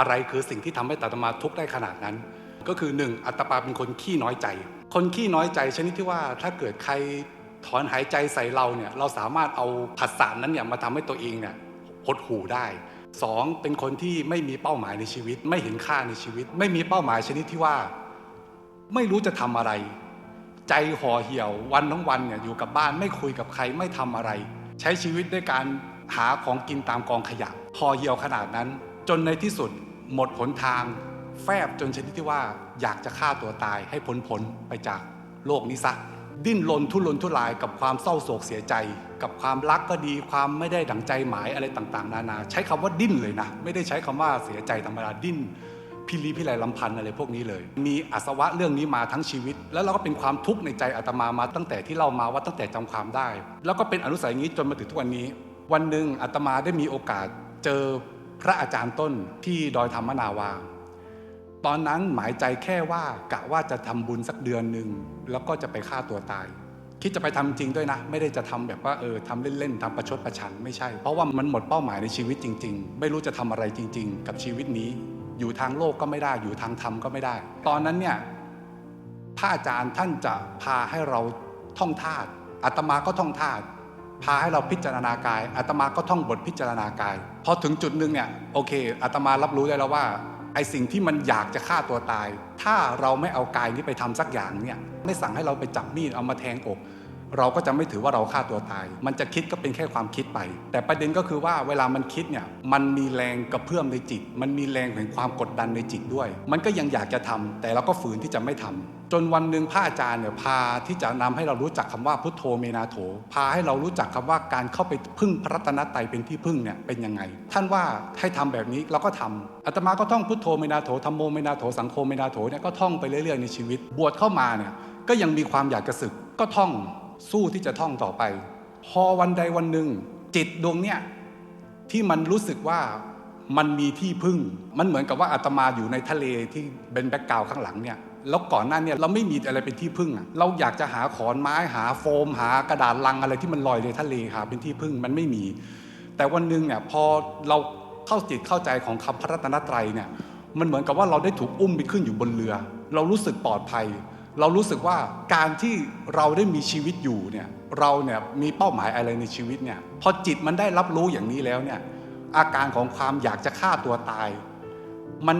อะไรคือสิ่งที่ทำให้อาตมาทุกข์ได้ขนาดนั้น ก็คือหนึ่งอาตมาเป็นคนขี้น้อยใจ คนขี้น้อยใจชนิดที่ว่าถ้าเกิดใครถอนหายใจใส่เราเนี่ยเราสามารถเอาผัสสะนั้นเนี่ยมาทำให้ตัวเองเนี่ยหดหู่ได้สองเป็นคนที่ไม่มีเป้าหมายในชีวิต ไม่เห็นค่าในชีวิต ไม่มีเป้าหมายชนิดที่ว่า ไม่รู้จะทำอะไร ใจห่อเหี่ยววันทั้งวันเนี่ยอยู่กับบ้านไม่คุยกับใครไม่ทำอะไร ใช้ชีวิตด้วยการหาของกินตามกองขยะห่อเหี่ยวขนาดนั้น จนในที่สุด หมดหนทางแฟบจนชนิดที่ว่าอยากจะฆ่าตัวตายให้พ้นพ้นไปจากโลกนี้ซะดิ้นรนทุรนทุรายกับความเศร้าโศกเสียใจ กับความรักก็ดีความไม่ได้ดังใจหมายอะไรต่าง ๆ นานา ใช้คำว่าดิ้นเลยนะ ไม่ได้ใช้คำว่าเสียใจธรรมดาดิ้นพิลีพิไรลำพันธ์อะไรพวกนี้เลย มีอาสวะเรื่องนี้มาทั้งชีวิต แล้วเราก็เป็นความทุกข์ในใจอาตมามาตั้งแต่ที่เรามาว่าตั้งแต่จำความได้ แล้วก็เป็นอนุสัยอย่างนี้จนมาถึงทุกวันนี้ วันหนึ่งอาตมาได้มีโอกาสเจอ พระอาจารย์ต้นที่ดอยธรรมนาวา ตอนนั้นหมายใจแค่ว่ากะว่าจะทำบุญสักเดือนหนึ่งแล้วก็จะไปฆ่าตัวตาย คิดจะไปทำจริงด้วยนะ ไม่ได้จะทำแบบว่าเออทำเล่นๆทำประชดประชันไม่ใช่ เพราะว่ามันหมดเป้าหมายในชีวิตจริง ๆ ไม่รู้จะทำอะไรจริง ๆ กับชีวิตนี้ อยู่ทางโลกก็ไม่ได้ อยู่ทางธรรมก็ไม่ได้ ตอนนั้นเนี่ยพระอาจารย์ท่านจะพาให้เราท่องธาตุอาตมาก็ท่องธาตุพาให้เราพิจารณากายอาตมาก็ท่องบทพิจารณากาย พอถึงจุดหนึ่งเนี่ยโอเคอาตมารับรู้ได้แล้วว่าไอสิ่งที่มันอยากจะฆ่าตัวตาย ถ้าเราไม่เอากายนี้ไปทำสักอย่างเนี่ยไม่สั่งให้เราไปจับมีดเอามาแทงอก เราก็จะไม่ถือว่าเราฆ่าตัวตาย มันจะคิดก็เป็นแค่ความคิดไป แต่ประเด็นก็คือว่าเวลามันคิดเนี่ยมันมีแรงกระเพื่อมในจิต มันมีแรงแห่งความกดดันในจิตด้วย มันก็ยังอยากจะทำแต่เราก็ฝืนที่จะไม่ทำจนวันหนึ่งพระอาจารย์เนี่ยพาที่จะนำให้เรารู้จักคำว่าพุทโธเมนาโถ พาให้เรารู้จักคำว่าการเข้าไปพึ่งพระรัตนตรัยเป็นที่พึ่งเนี่ยเป็นยังไง ท่านว่าให้ทำแบบนี้เราก็ทำอาตมาก็ท่องพุทโธเมนาโถธรรมโมเมนาโถสังโฆเมนาโถเนี่ยก็ท่องไปเรื่อยๆในชีวิต บวชเข้ามาเนี่ยก็ยังมีความอยากจะศึกก็ท่อง สู้ที่จะท่องต่อไป พอวันใดวันหนึ่ง จิตดวงเนี่ยที่มันรู้สึกว่ามันมีที่พึ่ง มันเหมือนกับว่าอาตมาอยู่ในทะเลที่เป็นแบ็กกราวข้างหลังเนี่ยแล้วก่อนหน้าเนี่ยเราไม่มีอะไรเป็นที่พึ่งอะเราอยากจะหาขอนไม้หาโฟม หากระดาษลังอะไรที่มันลอยในทะเลหาเป็นที่พึ่งมันไม่มี แต่วันหนึ่งเนี่ยพอเราเข้าจิตเข้าใจของคำพระรัตนตรัยเนี่ยมันเหมือนกับว่าเราได้ถูกอุ้มไปขึ้นอยู่บนเรือ เรารู้สึกปลอดภัย เรารู้สึกว่าการที่เราได้มีชีวิตอยู่เนี่ยเราเนี่ยมีเป้าหมายอะไรในชีวิตเนี่ยพอจิตมันได้รับรู้อย่างนี้แล้วเนี่ยอาการของความอยากจะฆ่าตัวตาย มัน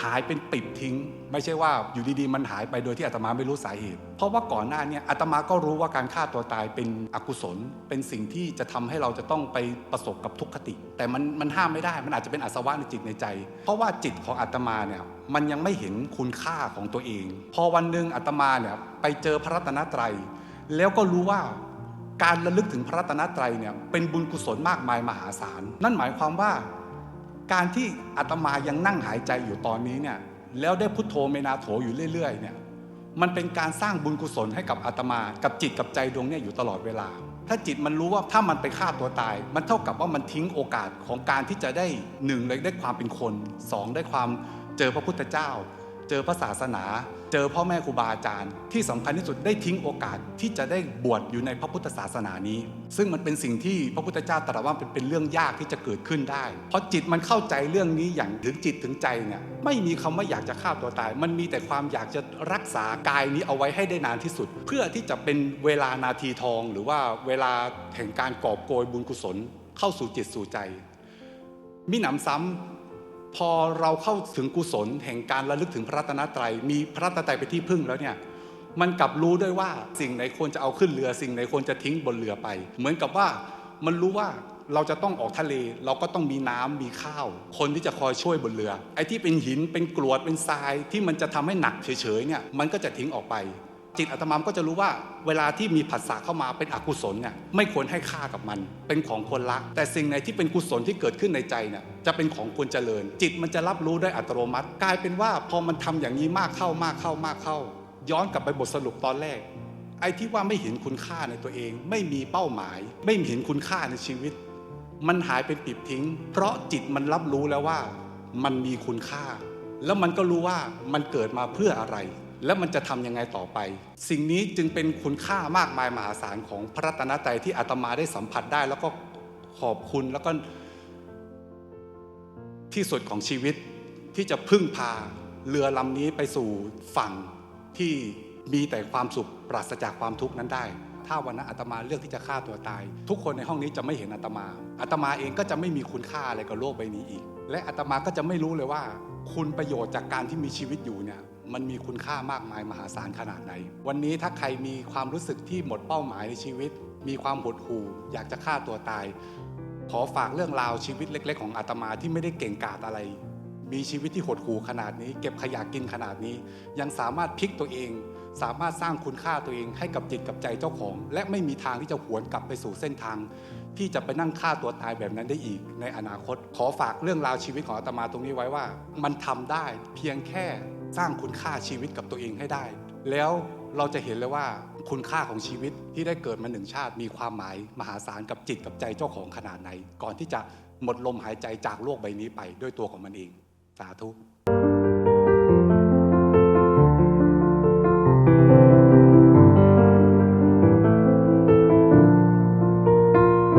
หายเป็นปิดทิ้ง ไม่ใช่ว่าอยู่ดีๆ มันหายไปโดยที่อาตมาไม่รู้สาเหตุ เพราะว่าก่อนหน้าเนี้อาตมาก็รู้ว่าการฆ่าตัวตายเป็นอกุศล เป็นสิ่งที่จะทำให้เราจะต้องไปประสบกับทุกขติ แต่มันมันห้ามไม่ได้มันอาจจะเป็นอาสวะในจิตในใจ เพราะว่าจิตของอาตมาเนี่ย มันยังไม่เห็นคุณค่าของตัวเอง พอวันหนึ่งอาตมาเนี่ยไปเจอพระรัตนตรัย แล้วก็รู้ว่าการระลึกถึงพระรัตนตรัยเนี่ยเป็นบุญกุศลมากมายมหาศาล นั่นหมายความว่าการที่อาตมายังนั่งหายใจอยู่ตอนนี้เนี่ยแล้วได้พุทโธเมนาโถอยู่เรื่อยๆเนี่ยมันเป็นการสร้างบุญกุศลให้กับอาตมากับจิตกับใจดวงเนี่ยอยู่ตลอดเวลา ถ้าจิตมันรู้ว่าถ้ามันไปฆ่าตัวตาย มันเท่ากับว่ามันทิ้งโอกาสของการที่จะได้หนึ่งเลยได้ความเป็นคนสองได้ความ เจอพระพุทธเจ้า เจอพระศาสนา เจอพ่อแม่ครูบาอาจารย์ ที่สำคัญที่สุดได้ทิ้งโอกาสที่จะได้บวชอยู่ในพระพุทธศาสนานี้ ซึ่งมันเป็นสิ่งที่พระพุทธเจ้าตรัสว่าเป็นเรื่องยากที่จะเกิดขึ้นได้ เพราะจิตมันเข้าใจเรื่องนี้อย่างถึงจิตถึงใจเนี่ยไม่มีคำว่าอยากจะฆ่าตัวตาย มันมีแต่ความอยากจะรักษากายนี้เอาไว้ให้ได้นานที่สุด เพื่อที่จะเป็นเวลานาทีทอง หรือว่าเวลาแห่งการกอบโกยบุญกุศล เข้าสู่จิตสู่ใจมิหนำซ้ำ พอเราเข้าถึงกุศลแห่งการระลึกถึงพระรัตนตรัย มีพระรัตนตรัยเป็นที่พึ่งแล้วเนี่ยมันกลับรู้ด้วยว่าสิ่งไหนควรจะเอาขึ้นเรือ สิ่งไหนควรจะทิ้งบนเรือไป เหมือนกับว่ามันรู้ว่าเราจะต้องออกทะเล เราก็ต้องมีน้ำมีข้าว คนที่จะคอยช่วยบนเรือ ไอ้ที่เป็นหินเป็นกรวดเป็นทรายที่มันจะทำให้หนักเฉยๆเนี่ยมันก็จะทิ้งออกไป จิตอาตมามก็จะรู้ว่าเวลาที่มีผัสสะเข้ามาเป็นอกุศลเนี่ยไม่ควรให้ค่ากับมัน เป็นของควรละ แต่สิ่งไหนที่เป็นกุศลที่เกิดขึ้นในใจเนี่ยจะเป็นของควรเจริญ จิตมันจะรับรู้ได้อัตโนมัติ กลายเป็นว่าพอมันทำอย่างนี้มากเข้ามากเข้ามากเข้า ย้อนกลับไปบทสรุปตอนแรก ไอ้ที่ว่าไม่เห็นคุณค่าในตัวเอง ไม่มีเป้าหมาย ไม่เห็นคุณค่าในชีวิต มันหายเป็นปิดทิ้ง เพราะจิตมันรับรู้แล้วว่า มันมีคุณค่า แล้วมันก็รู้ว่ามันเกิดมาเพื่ออะไร แล้วมันจะทำยังไงต่อไป สิ่งนี้จึงเป็นคุณค่ามากมายมหาศาลของพระรัตนตรัยที่อาตมาได้สัมผัสได้ แล้วก็ขอบคุณแล้วก็ที่สุดของชีวิตที่จะพึ่งพาเรือลำนี้ไปสู่ฝั่งที่มีแต่ความสุขปราศจากความทุกข์นั้นได้ ถ้าวันนั้นอาตมาเลือกที่จะฆ่าตัวตาย ทุกคนในห้องนี้จะไม่เห็นอาตมาอาตมาเองก็จะไม่มีคุณค่าอะไรกับโลกใบนี้อีก และอาตมาก็จะไม่รู้เลยว่า คุณประโยชน์จากการที่มีชีวิตอยู่เนี่ย มันมีคุณค่ามากมายมหาศาลขนาดไหน วันนี้ถ้าใครมีความรู้สึกที่หมดเป้าหมายในชีวิต มีความหดหู่อยากจะฆ่าตัวตาย ขอฝากเรื่องราวชีวิตเล็ก ๆ ของอาตมาที่ไม่ได้เก่งกาจอะไร มีชีวิตที่หดหู่ขนาดนี้ เก็บขยะกินขนาดนี้ ยังสามารถพลิกตัวเอง สามารถสร้างคุณค่าตัวเองให้กับจิตกับใจเจ้าของ และไม่มีทางที่จะหวนกลับไปสู่เส้นทาง ที่จะไปนั่งฆ่าตัวตายแบบนั้นได้อีก ในอนาคต ขอฝากเรื่องราวชีวิตของอาตมาตรงนี้ไว้ว่า มันทำได้เพียงแค่ สร้างคุณค่าชีวิตกับตัวเองให้ได้ แล้วเราจะเห็นเลยว่าคุณค่าของชีวิตที่ได้เกิดมาหนึ่งชาติมีความหมายมหาศาลกับจิตกับใจเจ้าของขนาดไหน ก่อนที่จะหมดลมหายใจจากโลกใบนี้ไปด้วยตัวของมันเอง สาธุ